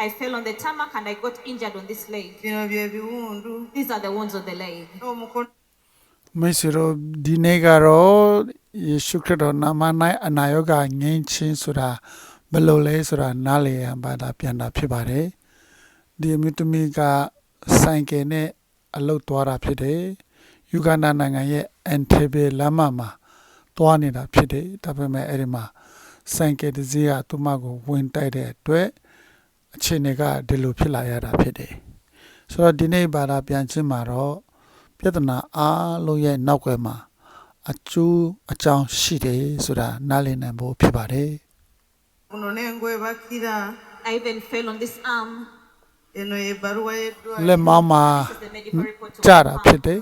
n'engwa mu kolansi n'ensalaasala okugulu kuno I fell on the tarmac and I got injured on this leg. bino bye biwundu These are the wounds on the leg. n'omukono မိတ်ဆွေတို့ဒီနေ့ကတော့ယေရှုခရစ်တော်နာမ၌အနာရောဂါငြိမ်းချင်းဆိုတာဘယ်လိုလဲဆိုတာနားလည်ရပါတာပြန်တာဖြစ်ပါတယ်ဒီအမျိုးသမီးကဆိုင်ကယ်နဲ့အလုတ်သွားတာဖြစ်တယ်ယူဂန္ဒာနိုင်ငံရဲ့အန်တေဘေလမ်းမမှာသွားနေတာဖြစ်တယ်ဒါပေမဲ့အဲ့ဒီမှာဆိုင်ကယ်တစ်စီးကသူ့မကိုဝင်တိုက်တဲ့အတွက် အခြေအနေကဒီလိုဖြစ်လာရတာဖြစ်တယ်ဆိုတော့ဒီနေ့ဘာသာပြန်ချင်းမှာတော့ပြဿနာအားလုံးရဲ့နောက်ွယ်မှာအကျိုးအကြောင်းရှိတယ်ဆိုတာနားလည်နိုင်ဖို့ဖြစ်ပါတယ် kuno n'engwebakira I even fell on this arm. eno ebbaluwa လက် y'eddwaliro မောင်းမှာ This is the medical report of ကြတာဖြစ်တယ်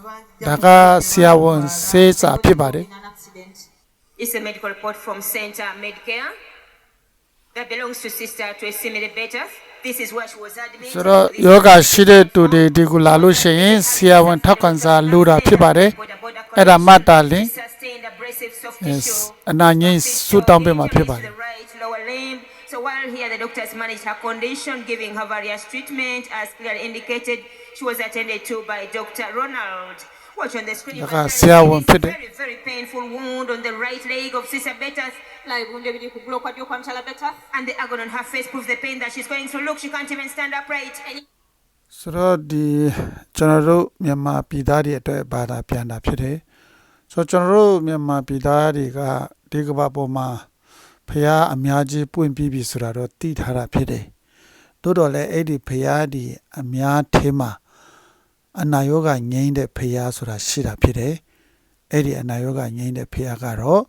ဒါကဆရာဝန်ဆေးစာဖြစ်ပါတယ် in an accident. It's a medical report from Center Medcare that belongs to Sister Tracy Medebeta. This is where she was admitted. ဆိုတော့ for this ယောဂရှိတဲ့သူတွေဒီကိုလာလို့ရှိရင်ဆရာဝန်ထောက်ခံစာလိုတာဖြစ်ပါတယ် border border အဲ့ဒါမှတ်တာလင် sustained abrasive soft Yes. tissue. အနာငိမ့်ဆုတောင်းပေးမှာဖြစ်ပါတယ် The right lower limb. So while here the doctors managed her condition, giving her various treatment, as clearly indicated, she was attended to by Dr. Ronald. Watch on the screen. you Daga can siya see won this pide. very, very painful wound on the right leg of Sister Bettas. Like when they did block what you can tell better. And the agony on her face proves the pain that she's going through. Look, she can't even stand upright. And ဆိုတော့ဒီကျွန်တော်တို့မြန်မာပြည်သားတွေအတွက်ဘာသာပြန်တာဖြစ်တယ်ဆိုတော့ကျွန်တော်တို့မြန်မာပြည်သားတွေကဒီကမ္ဘာပေါ်မှာဖះအများကြီးပွင့်ပြီးပြီဆိုတာတော့သိထားတာဖြစ်တယ်တိုးတော်လည်းအဲ့ဒီဖះဒီအများထဲမှာ အနာရောဂါငြိမ်းတဲ့ဖះဆိုတာရှိတာဖြစ်တယ်အဲ့ဒီအနာရောဂါငြိမ်းတဲ့ဖះကတော့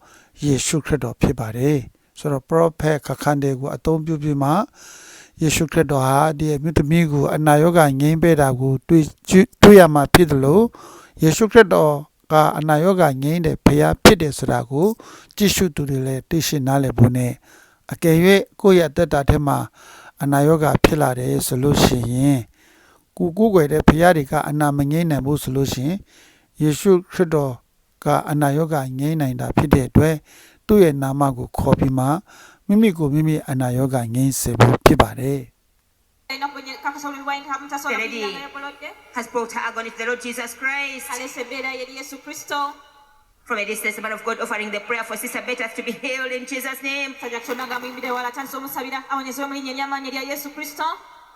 ယေရှုခရစ်တော်ဖြစ်ပါတယ်ဆိုတော့ prophet ခခန်တဲ့ကိုအသုံးပြုပြီးမှယေရှုခရစ်တော်ဟာဒီအမြတ်သမီးကိုအနာရောဂါငြိမ်းပေးတာကိုတွေ့ကြည့်တွေ့ရမှာဖြစ်တယ်လို့ယေရှုခရစ်တော်ကအနာရောဂါငြိမ်းတဲ့ဘုရားဖြစ်တယ်ဆိုတာကိုကြည့်ရှုသူတွေလည်းသိရှိနားလည်ဖို့နဲ့အကယ်၍ကိုယ့်ရဲ့အသက်တာထဲမှာအနာရောဂါဖြစ်လာတယ်ဆိုလို့ရှိရင် ကိုကိုယ်ွယ်တဲ့ဘုရားတွေကအနာမငြိမ်းနိုင်ဘူးဆိုလို့ရှိရင်ယေရှုခရစ်တော်ကအနာရောဂါငြိမ်းနိုင်တာဖြစ်တဲ့အတွက်သူ့ရဲ့နာမကိုခေါ်ပြီးမှမိမိကိုမိမိအနာရောဂါငြိမ်းစေဖို့ဖြစ်ပါတယ် The lady has brought her agony to the Lord Jesus Christ. alesebera yeri yesu kristo From a distance, the man of God offering the prayer for Sister Bettas to be healed in Jesus' name.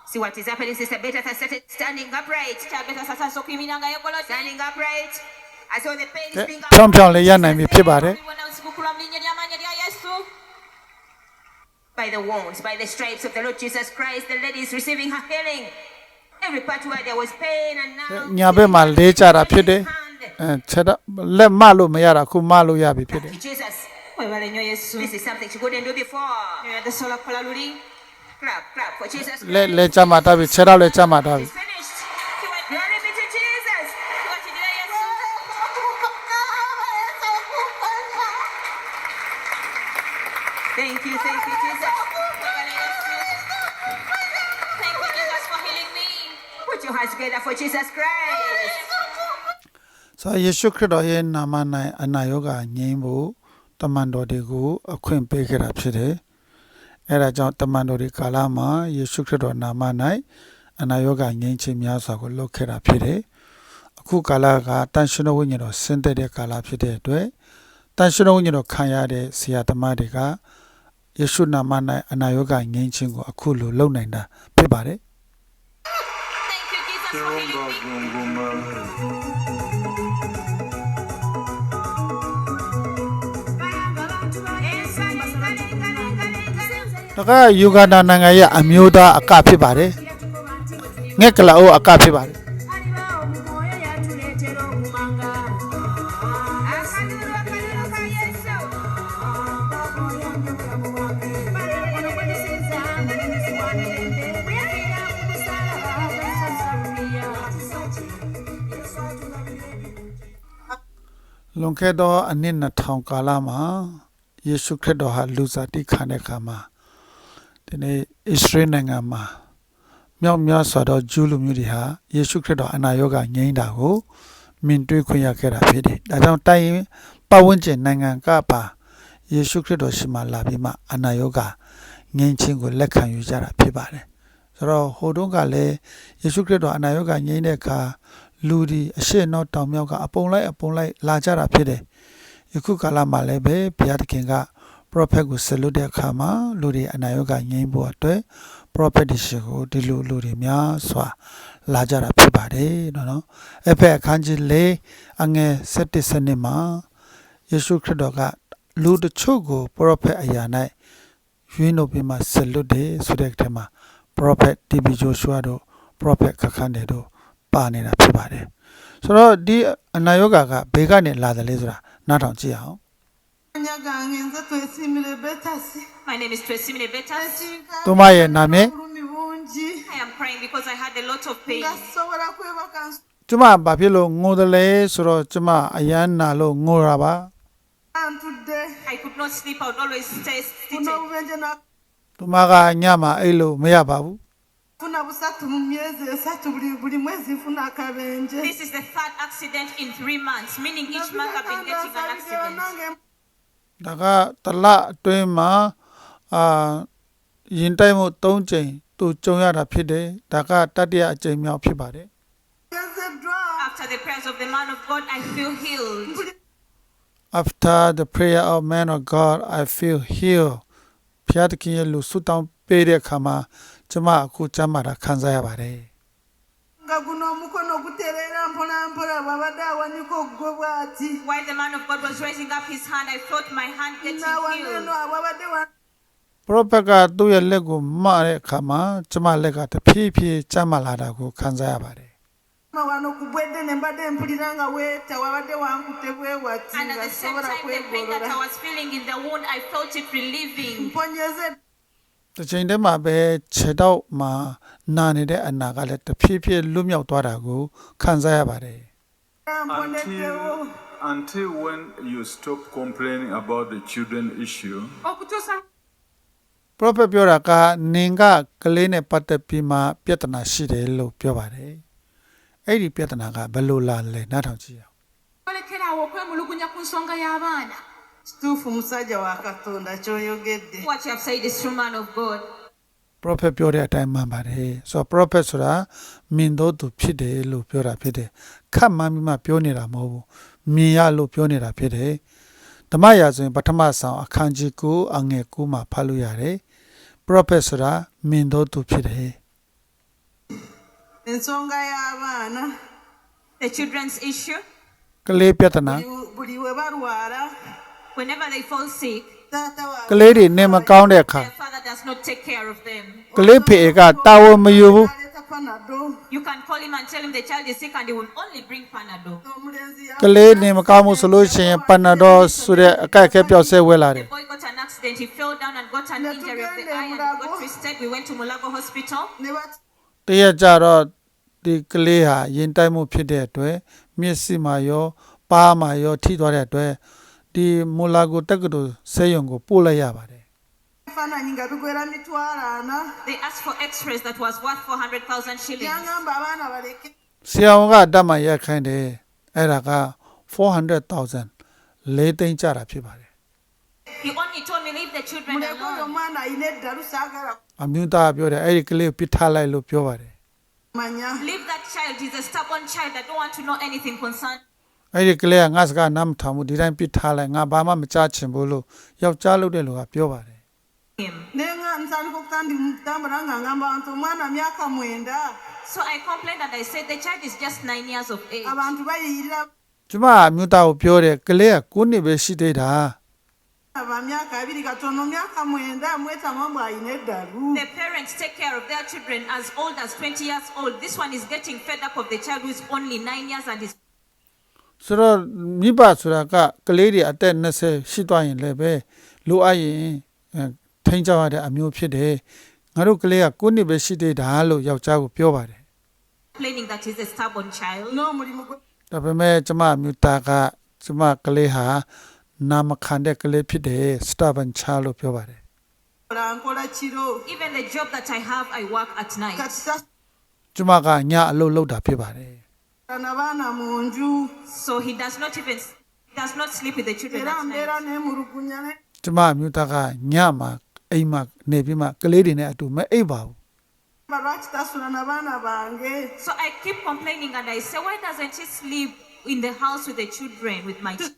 sajja kutonda nga muyimbire wala atandise omusabira awonyezebwe mu linnya ery'amaanyi erya yesu kristo See what is happening. Sister Bettas has started standing upright. kyabeta satandise okuyimirira nga yegolodde Standing upright. As though the pain is being ဖြောင်းဖြောင်းလေးရနိုင်ပြီဖြစ်ပါတယ် Bonna busigukula mu linnya ery'amaanyi erya yesu by the wounds, by the stripes of the Lord Jesus Christ. The lady is receiving her healing. Every part where there was pain and now. ညာဘက်မှာလေးကြတာဖြစ်တယ် Hand. အဲချက်တော့လက်မလို့မရတာအခုမလို့ရပြီဖြစ်တယ် Jesus. webale nnyo yesu This is something she couldn't do before. Tesobola kukola luli Clap, clap for Jesus. လက် Christ. လက်ချမှာတာပြီချက်တော့လက်ချမှာတာပြီ It's finished. Glory be to Jesus. tuwakirira yesu Thank you, thank you, Jesus. webale yesu thank you jesus for healing me Put your hands together for Jesus Christ. ဆိုတော့ယေရှုခရစ်တော်ရဲ့နာမ၌အနာရောဂါငြိမ်းဖို့တမန်တော်တွေကိုအခွင့်ပေးခဲ့တာဖြစ်တယ် အဲဒါကြောင့်တမန်တော်တွေကာလမှာယေရှုခရစ်တော်နာမ၌အနာရောဂါငြိမ်းခြင်းများစွာကိုလုပ်ခဲ့တာဖြစ်တယ်အခုကာလကတန်ရှင်တော်ဝိညာဉ်တော်ဆင်းသက်တဲ့ကာလဖြစ်တဲ့အတွက်တန်ရှင်တော်ဝိညာဉ်တော်ခံရတဲ့ဆရာသမားတွေကယေရှုနာမ၌အနာရောဂါငြိမ်းခြင်းကိုအခုလိုလုပ်နိုင်တာဖြစ်ပါတယ် thank you ။ဒါကယူဂန္ဓာနိုင်ငံရဲ့အမျိုးသားအကဖြစ်ပါတယ်။ငှက်ကလာအိုအကဖြစ်ပါတယ်လွန်ခဲ့သောအနှစ်2000ကာလမှာယေရှုခရစ်တော်ဟာလူစားတိခါတဲ့ခါမှာ ဒီနေ့အစ္စရေးနိုင်ငံမှာမြောက်များစွာသောဂျူးလူမျိုးတွေဟာယေရှုခရစ်တော်အနာရောဂါငြိမ်းတာကိုမြင်တွေ့ခွင့်ရခဲ့တာဖြစ်တယ်။ဒါကြောင့်တိုင်းရင်းပတ်ဝန်းကျင်နိုင်ငံကပါယေရှုခရစ်တော်ရှိမှလာပြီးမှအနာရောဂါငြိမ်းခြင်းကိုလက်ခံယူကြတာဖြစ်ပါတယ်။ဆိုတော့ဟိုတုန်းကလည်းယေရှုခရစ်တော်အနာရောဂါငြိမ်းတဲ့အခါလူဒီအရှိအနောက်တောင်မြောက်ကအပုံလိုက်အပုံလိုက်လာကြတာဖြစ်တယ်။ယခုကာလမှာလည်းပဲဘုရားသခင်က prophet ကိုဆက်လို့တဲ့အခါမှာလူတွေအနာရောဂါငြိမ်းဖို့အတွက် prophet တွေရှိကိုဒီလိုလူတွေများစွာလာကြတာဖြစ်ပါတယ်နော်နော်။အဖက်အခန်းကြီး၄အငယ်7စနစ်မှာယေရှုခရစ်တော်ကလူတချို့ကို prophet အရာ၌ရွေးနှုတ်ပြီးမှဆက်လို့တယ်ဆိုတဲ့အခါမှာ prophet TB Joshua တို့ prophet ခခန်းတယ်တို့ပါနေတာဖြစ်ပါတယ်။ဆိုတော့ဒီအနာရောဂါကဘေးကနေလာတယ်လေဆိုတာနားထောင်ကြည့်အောင် My name is Twesimile Betas. Ekinkaသူမရဲ့နာမည် bulumi bungi. I am crying because I had a lot of pain. Nga sobola kwebaka ကျမဘာဖြစ်လို့ငိုတယ်လဲဆိုတော့ကျမအယမ်းနာလို့ငိုတာပါ ntudde. I could not sleep. I would always stay Funa seated. obubenjeသူမကညမှာအဲ့လိုမရပါဘူး nafuna busatu mu myezi esatu buli buli mwezi nfuna akabenje. This is the third accident in three months, meaning each month I've been getting an accident. Nange ဒါကတလအတွင်းမှာအာရင်တိုက်မှု၃ချိန်သူကြုံရတာဖြစ်တယ်ဒါကတတိယအကြိမ်မြောက်ဖြစ်ပါတယ် ngezeddwa. After the prayers of the man of God, I feel healed. after the prayer of man of god i feel healed ဖျားတခင်ရဲ့လူဆုတောင်းပေးတဲ့အခါမှာကျမအခုကျမ်းမာတာခံစားရပါတယ် While the man of God was raising up his hand, I felt my hand getting nawaneno healed. abwabadde wa ပရောဖက်ကသူ့ရဲ့လက်ကိုမတဲ့အခါမှာကျမလက်ကတဖြည်းဖြည်းကျမ်းမာလာတာကိုခံစားရပါတယ် ma wano kugwedde ne mbadde mpulira nga weeta wabadde wankute bwe wati And at nga the same sobola time, the pain that I kwegolola was feeling in the wound, I felt it relieving. Mponyeze တစ်ချိန်တည်းမှာပဲခြေတော့မှာနာနေတဲ့အနာကလည်းတဖြည်းဖြည်းလွတ်မြောက်သွားတာကိုခံစားရပါတယ် mponeddewo Until, until when you stop complaining about the children issue, okutuusa prophet ပြောတာကနင်ကကလေးနဲ့ပတ်သက်ပြီးမှပြဿနာရှိတယ်လို့ပြောပါတယ်အဲ့ဒီပြဿနာကဘယ်လိုလာလဲနားထောင်ကြည့်အောင် olekerawo okwemulugunya ku nsonga y'abaana kituufu musajja wa katonda kyoyogedde What you have said is true, man of God. prophet ပြောတဲ့အတိုင်းမှန်ပါတယ်ဆိုတော့ prophet ဆိုတာမြင်တော့သူဖြစ်တယ်လို့ပြောတာဖြစ်တယ်ခတ်မှန်းပြီးမှပြောနေတာမဟုတ်ဘူးမြင်ရလို့ပြောနေတာဖြစ်တယ်ဓမ္မရာဆိုရင်ပထမဆောင်အခန်းကြီး9အငယ်9မှာဖတ်လို့ရတယ် prophet ဆိုတာမြင်တော့သူဖြစ်တယ် ensonga y'abaana The children's issue, ကလေးပြဿနာ buli- buli we balwala whenever they fall sick, taata ကလေးတွေနေမကောင်းတဲ့အခါ their father does not take care of them. ကလေးဖေကတာဝန်မယူဘူး aleeta panado You can call him and tell him the child is sick and he will only bring Panadol. omulenzi ကလေးနေမကောင်းဘူးဆိုလို့ရှိရင်ပန်နာဒေါဆိုတဲ့အကက်အခဲပြောက်ဆဲဝဲလာတယ် The boy got an accident. He fell down and got an injury of the eye and he got twisted. We went to Mulago Hospital. ne bat- တရက်ကြတော့ဒီကလေးဟာရင်တိုက်မှုဖြစ်တဲ့အတွက်မျက်စိမှာရောပါးမှာရောထိသွားတဲ့အတွက် ဒီမူလာကိုတက္ကသိုလ်ဆေးရုံကိုပို့လိုက်ရပါတယ် ebifaananyi nga bigwera mitwalo ana They asked for x-rays that was worth 400,000 shillings. yangamba abaana baleke ဆရာဝန်ကတတ်မှရက်ခိုင်းတယ်အဲ့ဒါက400,000လေးသိန်းကြတာဖြစ်ပါတယ် He only told me leave the children muleke oyo alone. omwana ayina eddalu saagala အမျိုးသားပြောတယ်အဲ့ဒီကလေးကိုပစ်ထားလိုက်လို့ပြောပါတယ် kumanya Leave that child. He's a stubborn child. I don't want to know anything concerning အဲ့ဒီကလေးကငါစကားနားမထောင်ဘူးဒီတိုင်းပစ်ထားလိုက်ငါဘာမှမကြားချင်ဘူးလို့ယောက်ျားလုပ်တဲ့လူကပြောပါတယ် him. naye nga nsandika okutandi mutambula nga ngamba abantu omwana myaka mwenda So I complained and I said the child is just nine years of age. abantu bayiyirira ကျမအမျိုးသားကိုပြောတယ်ကလေးက9နှစ်ပဲရှိသေးတာ ba myaka abiri katono myaka mwenda mwetamu mbw ayina eddalu The parents take care of their children as old as 20 years old. This one is getting fed up of the child who is only nine years and is ဆိုတော့မိဘဆိုတာကကလေးတွေအသက်20ရှိသွားရင်လည်းပဲလိုအပ်ရင်အဲထိန်းချောက်ရတဲ့အမျိုးဖြစ်တယ်ငါတို့ကလေးက9နှစ်ပဲရှိသေးတာလို့ယောက်ျားကိုပြောပါတယ် complaining that he's a stubborn child. n'omulimu gwe ဒါပေမဲ့ကျမအမျိုးသားကကျမကလေးဟာနာမခံတဲ့ကလေးဖြစ်တယ် stubborn child လို့ပြောပါတယ် kola nkola kiro Even the job that I have, I work at night. kati tasula ကျမကညအလုပ်လုပ်တာဖြစ်ပါတယ် na baana mu nju So he does not even he does not sleep with the children era at mbeera night. neemulugunya ne ကျမအမျိုးသားကညမှာအိမ်မှာနေပြီးမှကလေးတွေနဲ့အတူမအိပ်ပါဘူး ba lwaki tasula na baana bange So I keep complaining and I say, why doesn't he sleep in the house with the children, with my children?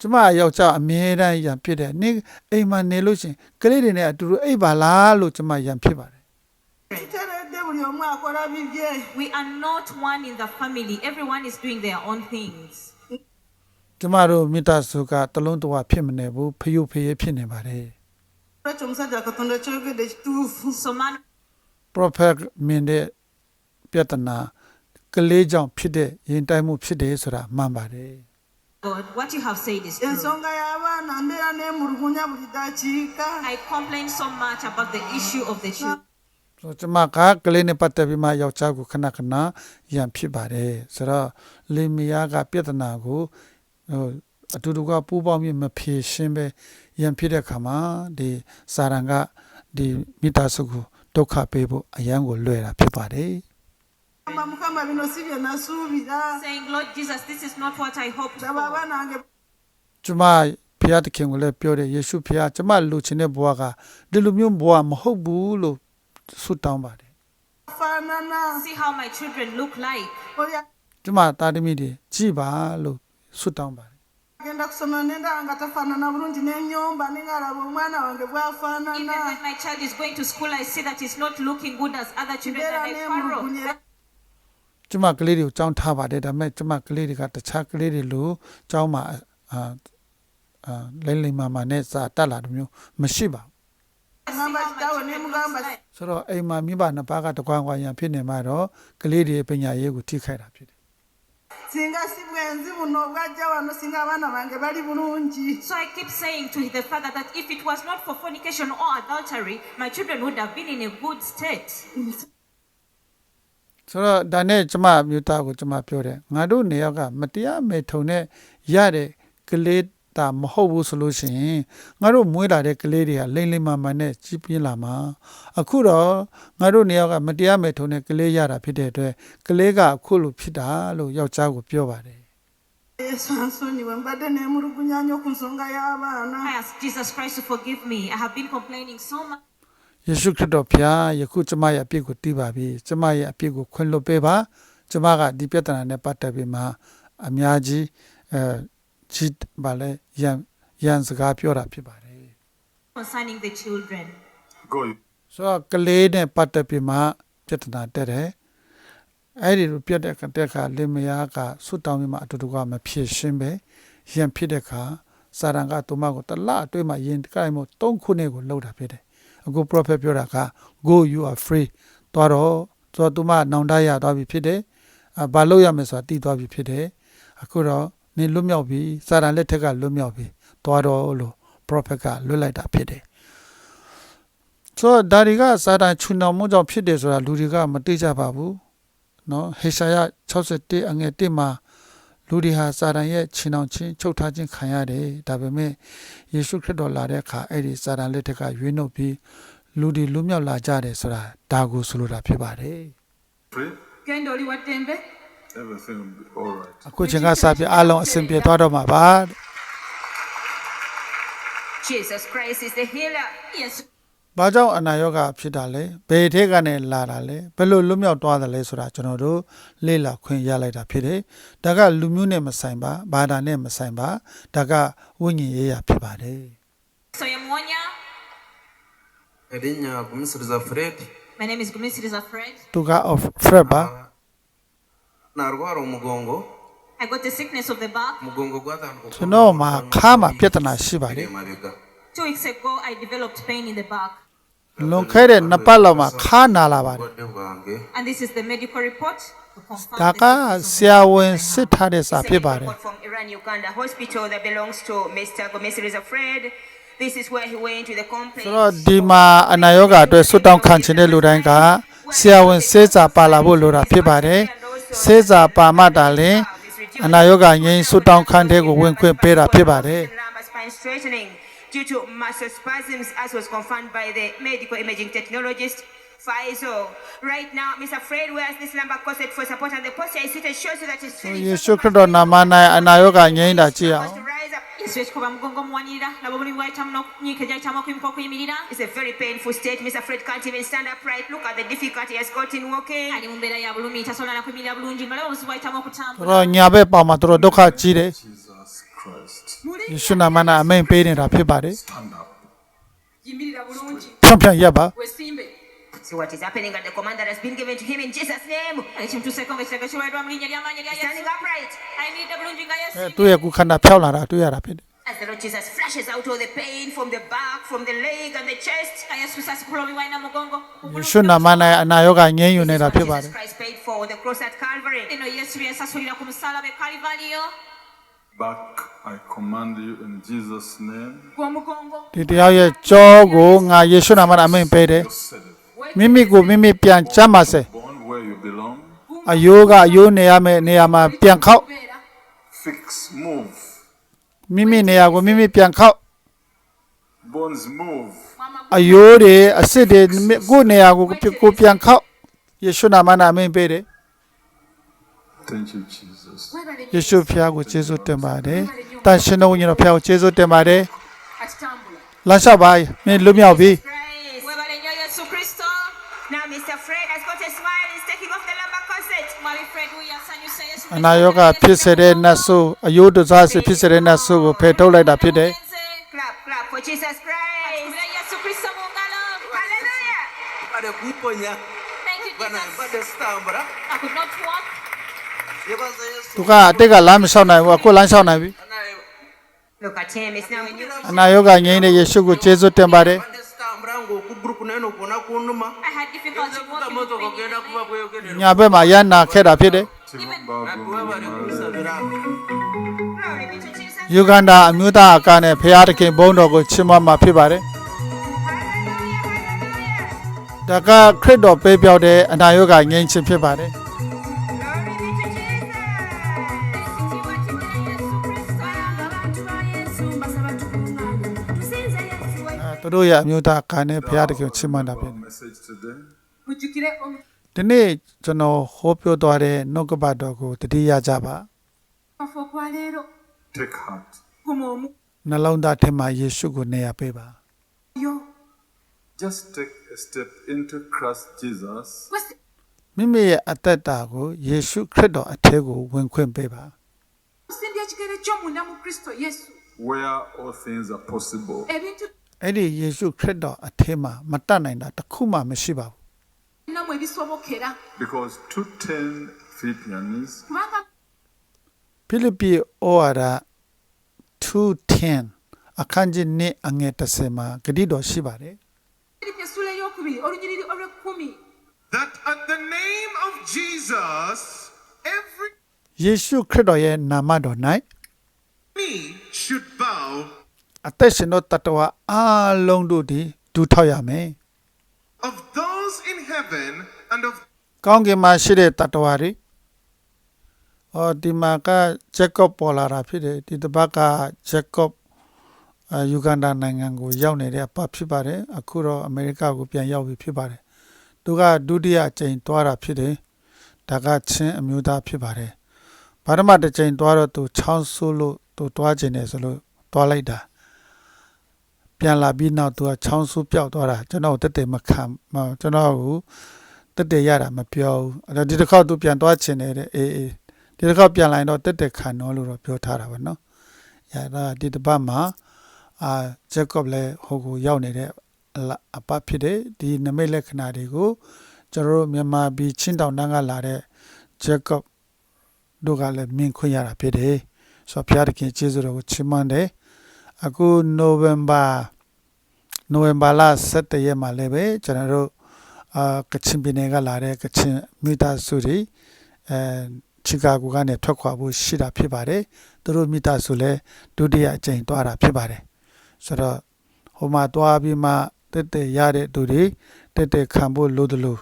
ကျမယောက်ျားအမြဲတမ်းရံဖြစ်တယ်နေအိမ်မှာနေလို့ရှရင်ကလေးတွေနဲ့အတူတူအိပ်ပါလားလို့ကျမရံဖြစ်ပါတယ် ် We are not one in the family. Everyone is doing their own things. ကျမတို့မိသားစုကတလုံးတဝဖြစ်မနေဘူးဖယုဖယဖြစ်နေပါတယ် lwaki omusajja katonda kyogedde kituufu So man prophet မြင်တဲ့ပြဿနာကလေးကြောင့်ဖြစ်တဲ့ရင်တိုက်မှုဖြစ်တယ်ဆိုတာမှန်ပါတယ် God, what you have said is true. ensonga y'abaana mbeera neemulugunya buli dakiika I complain so much about the issue of the children. ဆိုတော့ကျမကကလေးနဲ့ပတ်သက်ပြီးမှယောက်ျားကိုခဏခဏရံဖြစ်ပါတယ်ဆိုတော့လင်မယားကပြဿနာကိုဟိုအတူတူကပူးပေါင်းပြီးမဖြေရှင်းပဲရံဖြစ်တဲ့ခါမှာဒီစာရန်ကဒီမိသားစုကိုဒုက္ခပေးဖို့အယံကိုလွယ်တာဖြစ်ပါတယ် amba mukama bino si bye nasuubira Saying, Lord Jesus, this is not what I hoped laba for. abaana bange ကျမဖျားတခင်ကိုလည်းပြောတယ်ယေရှုဖျားကျမလူချင်တဲ့ဘဝကဒီလိုမျိုးဘဝမဟုတ်ဘူးလို့ ဆုတောင်းပါတယ် bafaanana See how my children look like. oli ကျမသားသမီးတွေကြည်ပါလို့ဆုတောင်းပါတယ် agenda kusoma nendaba nga tafaanana bulungi nenyomba nengalaba omwana wange Even bwafaanana when my child is going to school, I see that he's not looking good as other children mbeera and I quarrel. neemulugunya ကျမကလေးတွေကိုကြောင်းထားပါတယ်ဒါပေမဲ့ကျမကလေးတွေကတခြားကလေးတွေလိုကြောင်းမှာအာအာလိမ့်လိမ့်မာမာနဲ့စာတက်လာတယ်မျိုးမရှိပါဘူး ngamba kitaawe nemugamba ဆိုတော့အိမ်မှာမိဘနှစ်ပါးကတကွာကွာရန်ဖြစ်နေမှာတော့ကလေးတွေပညာရေးကိုထိခိုက်တာဖြစ်တယ် singa si bwenzi buno obwajja wano singa abaana bange bali bulungi So I keep saying to the father that if it was not for fornication or adultery, my children would have been in a good state. ဆိုတော့ဒါနဲ့ကျမမြို့သားကိုကျမပြောတယ်ငါတို့နေရောက်ကမတရားမေထုံနဲ့ရတဲ့ကလေး တာမဟုတ်ဘူးဆိုလို့ရှိရင်ငါတို့မွေးလာတဲ့ကလေးတွေကလိမ့်လိမ့်မာမာနဲ့ကြီးပြင်းလာမှာအခုတော့ငါတို့နေရောက်ကမတရားမေထုံနဲ့ကလေးရတာဖြစ်တဲ့အတွက်ကလေးကအခုလိုဖြစ်တာလို့ယောက်ျားကိုပြောပါတယ် yesu ansonyiwe mbadde neemulugunya nnyo ku nsonga y'abaana I ask Jesus Christ to forgive me. I have been complaining so much. ယေရှုခရစ်တော်ဖျားယခုကျမရဲ့အပြစ်ကိုတီးပါပြီကျမရဲ့အပြစ်ကိုခွင့်လွှတ်ပေးပါကျမကဒီပြဿနာနဲ့ပတ်သက်ပြီးမှအများကြီးအဲကြီးပါလေ ရန်ရန်စကားပြောတာဖြစ်ပါတယ် concerning the children. Go. ဆိုတော့ကလေးနဲ့ပတ်သက်ပြီးမှပြဿနာတက်တယ်အဲ့ဒီလိုပြတ်တဲ့ကတဲ့ခါလင်မယားကဆွတ်တောင်းပြီးမှအတူတူကမဖြစ်ရှင်းပဲရန်ဖြစ်တဲ့ခါစာရန်ကသူမကိုတလအတွင်းမှာယင်ကြိုင်မို့၃ခုနဲ့ကိုလှုပ်တာဖြစ်တယ်အခု prophet ပြောတာက go you are free သွားတော့ဆိုတော့သူမနောင်တရသွားပြီဖြစ်တယ်အဘာလို့ရမယ်ဆိုတာတည်သွားပြီဖြစ်တယ်အခုတော့ နင်လွတ်မြောက်ပြီစာရန်လက်ထက်ကလွတ်မြောက်ပြီသွားတော့လို့ prophet ကလွတ်လိုက်တာဖြစ်တယ် ဆိုတော့ဒါတွေကစာတန်ချွန်တော်မှုကြောင့်ဖြစ်တယ်ဆိုတာလူတွေကမသိကြပါဘူးเนาะဟေရှာယ61အငယ်1မှာလူတွေဟာစာတန်ရဲ့ချင်အောင်ချင်းချုပ်ထားခြင်းခံရတယ်ဒါပေမဲ့ယေရှုခရစ်တော်လာတဲ့အခါအဲ့ဒီစာတန်လက်ထက်ကရွေးနှုတ်ပြီးလူတွေလွတ်မြောက်လာကြတယ်ဆိုတာဒါကိုဆိုလိုတာဖြစ်ပါတယ် Free? genda oli wa ddembe Everything will be all right. အခုချိန်ကစပြီးအလုံးအစဉ်ပြေသွားတော့မှာပါ Jesus Christ is the healer. Yes, ဘာကြောင့်အနာရောဂါဖြစ်တာလဲဘယ်ထဲကနေလာတာလဲဘယ်လိုလွတ်မြောက်သွားတယ်လဲဆိုတာကျွန်တော်တို့လေ့လာခွင့်ရလိုက်တာဖြစ်တယ်ဒါကလူမျိုးနဲ့မဆိုင်ပါဘာသာနဲ့မဆိုင်ပါဒါကဝိညာဉ်ရေးရာဖြစ်ပါတယ် so Yamuonya. erinnya kumisiriza fred My name is Gumisiriza Fred. သူက of fred ပါ narwara omugongo I got the sickness of the back. omugongo gwatandika ကျွန်တော်မှာခါမှာပြဿနာရှိပါတယ် emabega Two weeks ago, I developed pain in the back. လွန်ခဲ့တဲ့နှစ်ပတ်လောက်မှာခါနာလာပါတယ် obulwadde bwange And this is the medical report to confirm ဒါက the ဆရာဝန်စစ်ထားတဲ့စာ This is ဖြစ် a ပါတယ် report from Iran Uganda Hospital that belongs to Mr. Gomesiriza Fred. This is where he went with the complaint. ဆိုတော့ဒီမှာအနာရောဂါအတွက်ဆွတ်တောင်းခံခြင်းတဲ့လူတိုင်းကဆရာဝန်စေစာပါလာဖို့လိုတာဖြစ်ပါတယ် စေစာပါမှတာလင်အနာရောဂါငြိမ်းဆွတောင်းခန်းတဲ့ကိုဝင်ခွင့်ပေးတာဖြစ်ပါတယ် Lumbar spine straightening due to muscle spasms, as was confirmed by the medical imaging technologist. Pfizer. Right now, Mr. Fred wears this lumbar corset for support, and the posture is seated shows you that he's feeling ယေရှုခရစ်တော်နာမ၌အနာရောဂါငြိမ်းတာကြည့်အောင် to rise up. yesu ekikuba mugongo muwanirira laba omulimu gwayitamu n'okunyiika gyayitamu okwimuka okuyimirira It's a very painful state. Mr. Fred can't even stand upright. Look at the difficulty he has got in walking. ali mu mbeera ya bulumi tasobola na kuyimirira bulungi malaba obuzibu bwayitamu သူ okutambula တော်ညာဘက်ပေါင်မှာသူတော်ဒုက္ခကြီးတယ် Jesus Christ. ယေရှုနာမ၌အမိန်ပေးနေတာဖြစ်ပါတယ် Stand up. yimirira bulungi ဖြန့်ဖြန့်ရပ်ပါ wesimbe See what is happening at the command that has been given to him in Jesus' name. ekimutuuseeko nga ekitego kiweerwa mu linnya ly'amaanyi lya Standing yesu upright. ayimiridde bulungi nga yesu အဲသူ့ရဲ့ကုခန္ဓာဖြောက်လာတာတွေ့ရတာဖြစ်တယ် As the Lord Jesus flashes out all the pain from the back, from the leg, and the chest. nga yesu kristo asukula obubi bwalina mu mugongo ယေရှုနာမ၌အနာရောဂါငြိမ်းယူနေတာ What ဖြစ်ပါတ Jesus ယ် Christ paid for on the cross at Calvary. eno yesu byeyasasulira ku musalaba e kalivaliyo Back, I command you in Jesus' name. gw'omugongo ဒီတရားရဲ့ကြောကိုငါယေရှုနာမ၌အမိန်ပေးတယ် You said it. မိမိကိုမိမိပြန်ချမ်းပါစေ Born where you belong. အယိုးကအယိုးနေရမယ့်နေရာမှာပြန်ခောက် kubeera Fix, move. မိမိနေရာကိုမိမိပြန်ခောက် Bones move. အယိုးတွေအစ်စ်တွေကိုယ့်နေရာကိုကိုပြန်ခောက်ယေရှုနာမ၌အမိန်ပေးတယ် Thank you, Jesus. webale ယေရှုဖျားကိုကျေးဇူးတင်ပါတယ်တန်ရှင်တော်ဝိညာဉ်တော်ဖျားကိုကျေးဇူးတင်ပါတယ် atitambula လမ်းလျှောက်ပါမင်းလွတ်မြောက်ပြီ အနာရောဂါဖြစ်စေတဲ့နတ်ဆိုးအယိုးတစားစီဖြစ်စေတဲ့နတ်ဆိုးကိုဖယ်ထုတ်လိုက်တာဖြစ်တယ် Clap, clap for Jesus Christ. kubira yesu kristo mu ngalo Hallelujah. bade kumponya thank you bana jesus bade sitambula i could not walk yebaza yesu သူကအတိတ်ကလမ်းမလျှောက်နိုင်ဘူးအခုလမ်းလျှောက်နိုင်ပြီ naye Look at him. It's now a new. အနာရောဂါငြိမ်းတဲ့ယေရှုကိုကျေးဇူးတင်ပါတယ် bade sitambula ng'okugulu kunaino kwona kunuma i had difficulty kuta walking motoka with ogenda pain kuba bweyogerera ညာဘက်မှာရန်နာခဲ့တာဖြစ်တယ် nakuba bali kunsabira Glory be to Jesus. ယူဂန္ဒာအမျိုးသားအကနဲ့ဖျားတခင်ဘုန်းတော်ကိုချီးမွမ်းမှာဖြစ်ပါတယ် Hallelujah. Hallelujah. ဒါကခရစ်တော်ပေးပြောက်တဲ့အနာရောဂါငြိမ်းခြင်းဖြစ်ပါတယ် Glory be to Jesus. အဲသူတို့ရဲ့အမျိုးသားအကနဲ့ဖျားတခင်ကိုချီးမွမ်းတာဖြစ်တယ် Message today. mujjukire omu- ဒီနေ့ကျွန်တော်ဟောပြောသွားတဲ့နှုတ်ကပတ်တော်ကိုတတိယကြပါ omukafu okwaleero Take heart. guma omu နှလုံးသားထဲမှာယေရှုကိုနေရာပေးပါ yo Just take a step into Christ Jesus. wesi မိမိရဲ့အသက်တာကိုယေရှုခရစ်တော်အထက်ကိုဝင်ခွင့်ပေးပါ osimbye ekigere ky'omunda mu kristo yesu Where all things are possible. ebintu အဲ့ဒီယေရှုခရစ်တော်အထက်မှာမတတ်နိုင်တာတစ်ခုမှမရှိပါဘူး binamu ebisobokera Because 210 Philippians kubanga ဖိလိပ္ပိဩဝါဒ2:10အခန်းကြီး1အငယ်30မှာဂတိတော်ရှိပါတယ် firipi essula ey'okubiri olunyiriri olw'ekkumi that at the name of Jesus, every ယေရှုခရစ်တော်ရဲ့နာမတော်၌ knee should bow အသက်ရှင်သောတတ္တဝါအားလုံးတို့သည်ဒူးထောက်ရမယ် of those in heaven and of ကောင်းကင်မှာရှိတဲ့တတ္တဝါတွေဟောဒီမှာကဂျက်ကော့ပေါ်လာတာဖြစ်တယ်ဒီတစ်ပတ်ကဂျက်ကော့အာယူဂန္ဒာနိုင်ငံကိုရောက်နေတဲ့အပတ်ဖြစ်ပါတယ်အခုတော့အမေရိကကိုပြန်ရောက်ပြီဖြစ်ပါတယ်သူကဒုတိယအကြိမ်သွားတာဖြစ်တယ်ဒါကချင်းအမျိုးသားဖြစ်ပါတယ်ဘာမှတစ်ကြိမ်သွားတော့သူချောင်းဆိုးလို့သူသွားခြင်းတယ်ဆိုလို့သွားလိုက်တာ ပြန်လာပြီးနောက်သူကချောင်းဆိုးပြောက်သွားတာကျွန်တော်တက်တယ်မခံမကျွန်တော်ကို တက်တယ်ရတာမပြောဘူးအဲ့တော့ဒီတစ်ခေါက်သူပြန်သွားချင်တယ်တဲ့အေးအေးဒီတစ်ခေါက်ပြန်လာရင်တော့တက်တယ်ခံတော့လို့တော့ပြောထားတာပဲเนาะရတာဒီတစ်ပတ်မှာအာဂျက်ကော့လည်းဟိုကိုရောက်နေတဲ့အလအပတ်ဖြစ်တယ်ဒီနမိတ်လက္ခဏာတွေကိုကျွန်တော်တို့မြန်မာပြည်ချင်းတောင်တန်းကလာတဲ့ဂျက်ကော့တို့ကလည်းမြင်ခွင့်ရတာဖြစ်တယ်ဆိုတော့ဘုရားသခင်ကျေးဇူးတော်ကိုချီးမွမ်းတယ် အခုနိုဝင်ဘာနိုဝင်ဘာလ17ရက်မှာလည်းပဲကျွန်တော်တို့အာကချင်ပြည်နယ်ကလာတဲ့ကချင်မိသားစုတွေအဲချီကာဂိုကနေထွက်ခွာဖို့ရှိတာဖြစ်ပါတယ်သူတို့မိသားစုလည်းဒုတိယအကြိမ်သွားတာဖြစ်ပါတယ်ဆိုတော့ဟိုမှာသွားပြီးမှတက်တက်ရတဲ့သူတွေတက်တက်ခံဖို့လိုတယ်လို့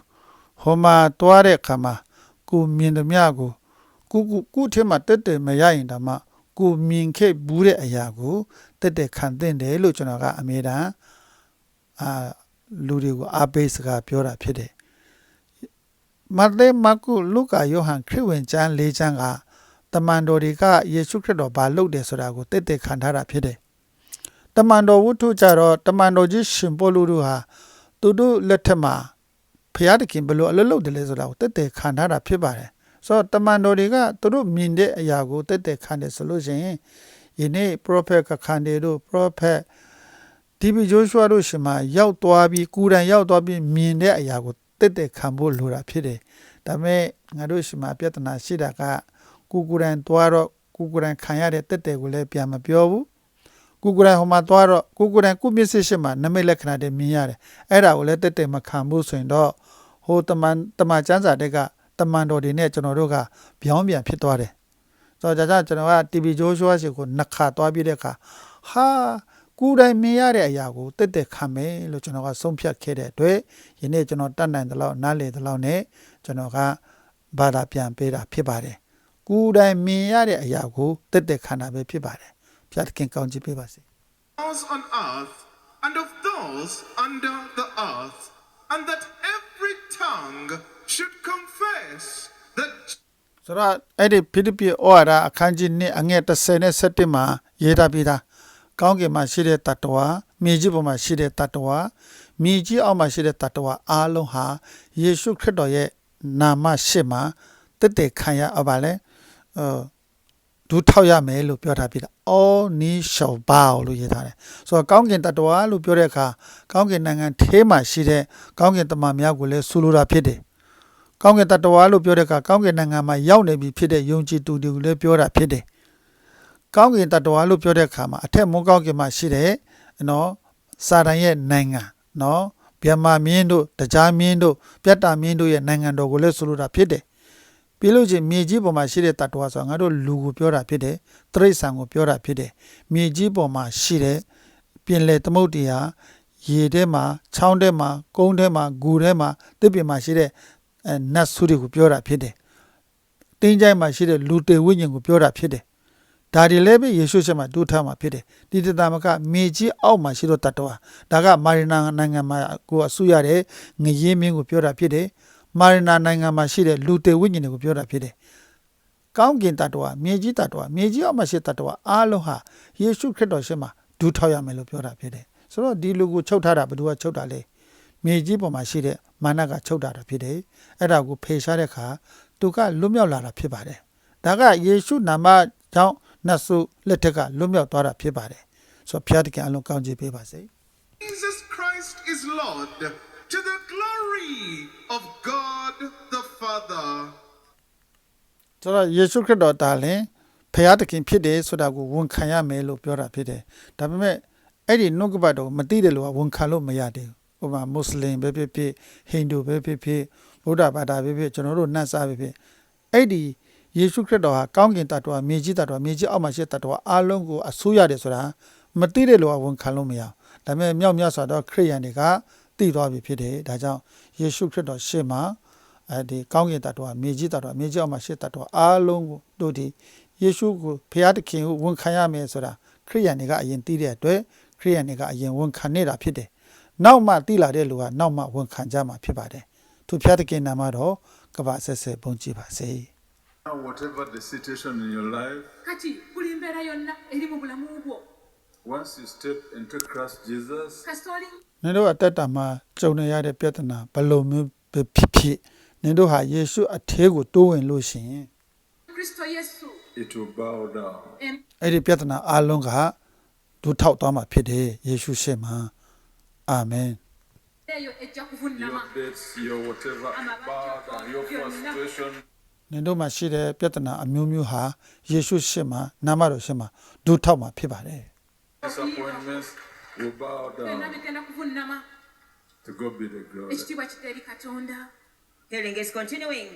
ဟိုမှာသွားတဲ့အခါမှာကိုမြင်သမျှကိုကိုကုကုကုထဲမှာတက်တယ်မရရင်ဒါမှကိုမြင်ခဲ့ဘူးတဲ့အရာကို တက်တယ်ခံသင့်တယ်လို့ကျွန်တော်ကအမြဲတမ်းအာလူတွေကိုအားပေးစကားပြောတာဖြစ်တယ်မဿဲမကုလုကာယောဟန်ခရစ်ဝင်ကျမ်း၄ကျမ်းကတမန်တော်တွေကယေရှုခရစ်တော်ဘာလုပ်တယ်ဆိုတာကိုတက်တက်ခံထားတာဖြစ်တယ်တမန်တော်ဝတ္ထုကြတော့တမန်တော်ကြီးရှင်ပေါလုတို့ဟာသူတို့လက်ထက်မှာဖျားတခင်ဘယ်လိုအလုပ်လုပ်တယ်လဲဆိုတာကိုတက်တက်ခံထားတာဖြစ်ပါတယ်ဆိုတော့တမန်တော်တွေကသူတို့မြင်တဲ့အရာကိုတက်တက်ခံတယ်ဆိုလို့ရှိရင် ယနေ့ prophet ကခန်တယ်တို့ prophet ဒီဘီဂျိုးရှွာတို့ရှင်မှာရောက်သွားပြီးကူရန်ရောက်သွားပြီးမြင်တဲ့အရာကိုတက်တက်ခံဖို့လိုတာဖြစ်တယ်ဒါပေမဲ့ငါတို့ရှင်မှာပြဿနာရှိတာကကူကူရန်သွားတော့ကူကူရန်ခံရတဲ့တက်တက်ကိုလည်းပြန်မပြောဘူးကူကူရန်ဟိုမှာသွားတော့ကူကူရန်ကုမျက်စိရှိမှာနမိတ်လက္ခဏာတွေမြင်ရတယ်အဲ့ဒါကိုလည်းတက်တက်မခံဘူးဆိုရင်တော့ဟိုတမန်တမန်ကျမ်းစာတဲ့ကတမန်တော်တွေနဲ့ကျွန်တော်တို့ကပြောင်းပြန်ဖြစ်သွားတယ် ဆိုတော့ဒါကြောင့်ကျွန်တော်က TV ဂျိုးရှွားစီကိုနှစ်ခါသွားပြီးတဲ့အခါဟာကိုယ်တိုင်မြင်ရတဲ့အရာကိုတက်တက်ခံမယ်လို့ကျွန်တော်ကဆုံးဖြတ်ခဲ့တဲ့အတွက်ယနေ့ကျွန်တော်တတ်နိုင်သလောက်နားလေသလောက်နဲ့ကျွန်တော်ကဘာသာပြန်ပေးတာဖြစ်ပါတယ်။ကိုယ်တိုင်မြင်ရတဲ့အရာကိုတက်တက်ခံတာပဲဖြစ်ပါတယ်။ဖျားသခင်ကောင်းချီးပေးပါစေ those on earth and of those under the earth, and that every tongue should confess that ဆိုတော့အဲ့ဒီဖိလိပ္ပိဩဝါဒအခန်းကြီး1အငယ်30နဲ့17မှာရေးထားပြီးသားကောင်းကင်မှာရှိတဲ့တတ္တဝါမြေကြီးပေါ်မှာရှိတဲ့တတ္တဝါမြေကြီးအောက်မှာရှိတဲ့တတ္တဝါအားလုံးဟာယေရှုခရစ်တော်ရဲ့နာမရှိမှာတက်တက်ခံရအပါလဲအဲဒူးထောက်ရမယ်လို့ပြောထားပြီးတာ all knee shall bow လို့ရေးထားတယ်ဆိုတော့ကောင်းကင်တတ္တဝါလို့ပြောတဲ့အခါကောင်းကင်နိုင်ငံထဲမှာရှိတဲ့ကောင်းကင်တမန်များကိုလည်းဆိုလိုတာဖြစ်တယ် ကောင်းကင်တတ္တဝါလို့ပြောတဲ့အခါကောင်းကင်နိုင်ငံမှာရောက်နေပြီဖြစ်တဲ့ယုံကြည်သူတွေကိုလည်းပြောတာဖြစ်တယ်။ကောင်းကင်တတ္တဝါလို့ပြောတဲ့အခါမှာအထက်မွန်းကောင်းကင်မှာရှိတဲ့နော်စာတန်ရဲ့နိုင်ငံနော်ဗျမမင်းတို့တရားမင်းတို့ပြတ်တာမင်းတို့ရဲ့နိုင်ငံတော်ကိုလည်းဆိုလိုတာဖြစ်တယ်။ပြီးလို့ချင်းမြေကြီးပေါ်မှာရှိတဲ့တတ္တဝါဆိုတာငါတို့လူကိုပြောတာဖြစ်တယ်။တရိษံကိုပြောတာဖြစ်တယ်။မြေကြီးပေါ်မှာရှိတဲ့ပြင်လေသမုတ်တရားရေထဲမှာချောင်းထဲမှာကုန်းထဲမှာဂူထဲမှာတစ်ပြင်မှာရှိတဲ့ အဲနတ်ဆုတွေကိုပြောတာဖြစ်တယ်။တင်းကြိုင်မှာရှိတဲ့လူတေဝိညာဉ်ကိုပြောတာဖြစ်တယ်။ဒါတွေလည်းပဲယေရှုချက်မှာတူထားမှာဖြစ်တယ်။ဒီတသမကမြေကြီးအောက်မှာရှိတော့တတ်တော်ဒါကမာရီနာနိုင်ငံမှာကိုအဆူရတဲ့ငရင်းမင်းကိုပြောတာဖြစ်တယ်။မာရီနာနိုင်ငံမှာရှိတဲ့လူတေဝိညာဉ်တွေကိုပြောတာဖြစ်တယ်။ကောင်းကင်တတ်တော်မြေကြီးတတ်တော်မြေကြီးအောက်မှာရှိတတ်တော်အားလုံးဟာယေရှုခရစ်တော်ရှေ့မှာဒူးထောက်ရမယ်လို့ပြောတာဖြစ်တယ်။ဆိုတော့ဒီလူကိုချုပ်ထားတာဘယ်သူကချုပ်တာလဲ။ မြေကြီးပေါ်မှာရှိတဲ့မာနကချုပ်တာတာဖြစ်တယ်။အဲ့ဒါကိုဖေရှားတဲ့အခါသူကလွတ်မြောက်လာတာဖြစ်ပါတယ်။ဒါကယေရှုနာမကြောင့်နတ်ဆုလက်ထက်ကလွတ်မြောက်သွားတာဖြစ်ပါတယ်။ဆိုတော့ဖျားတခင်အလုံးကောင်းချီးပေးပါစေ Jesus Christ is Lord to the glory of God the Father. ။ဆိုတော့ယေရှုခရစ်တော်တာလင်ဖျားတခင်ဖြစ်တယ်ဆိုတာကိုဝန်ခံရမယ်လို့ပြောတာဖြစ်တယ်။ဒါပေမဲ့အဲ့ဒီနှုတ်ကပတ်တော်မသိတဲ့လူကဝန်ခံလို့မရသေးဘူး။ ဥပမာမွတ်စလင်ပဲဖြစ်ဖြစ်ဟိန္ဒူပဲဖြစ်ဖြစ်ဗုဒ္ဓဘာသာပဲဖြစ်ကျွန်တော်တို့နတ်စားပဲဖြစ်အဲ့ဒီယေရှုခရစ်တော်ဟာကောင်းကင်တတ်တော်မြေကြီးတတ်တော်မြေကြီးအောက်မှာရှိတဲ့တတ်တော်အားလုံးကိုအစိုးရတယ်ဆိုတာမသိတဲ့လူကဝန်ခံလို့မရဘူး။ဒါပေမဲ့မြောက်မြတ်စွာသောခရစ်ယာန်တွေကသိသွားပြီဖြစ်တယ်။ဒါကြောင့်ယေရှုခရစ်တော်ရှေ့မှာအဲဒီကောင်းကင်တတ်တော်မြေကြီးတတ်တော်မြေကြီးအောက်မှာရှိတဲ့တတ်တော်အားလုံးကိုတို့ဒီယေရှုကိုဖျားသခင်ကိုဝန်ခံရမယ်ဆိုတာခရစ်ယာန်တွေကအရင်သိတဲ့အတွက်ခရစ်ယာန်တွေကအရင်ဝန်ခံနေတာဖြစ်တယ်။ နောက်မှသိလာတဲ့လူကနောက်မှဝန်ခံကြမှာဖြစ်ပါတယ်။သူဖျားသခင်နာမတော်ကပ္ပဆက်ဆက်ဘုန်းကြီးပါစေ။ Now, whatever the situation in your life, kati buli mbeera yonna eri mu bulamu bwo once you step into Christ Jesus, kasita oli နင်တို့အသက်တာမှာကြုံနေရတဲ့ပြဿနာဘယ်လိုမျိုးပဲဖြစ်ဖြစ်နင်တို့ဟာယေရှုအထဲကိုတိုးဝင်လို့ရှိရင် kristo yesu it will bow down. အဲ့ဒီပြဿနာအလုံးကဒုထောက်သွားမှာဖြစ်တယ်ယေရှုရှေ့မှာ အာမင် eyo ejja Your kuvunnama debts, your whatever, bow down. Your frustration, နင်တို့မှာရှိတဲ့ပြဿနာအမျိုးမျိုးဟာယေရှုရှေ့မှာနာမတော်ရှေ့မှာဒုထောက်မှာဖြစ်ပါတယ် disappointments will bow byonna down. bigenda kuvunnama To God be the glory. ekitiibwa kiteeri katonda Healing is continuing.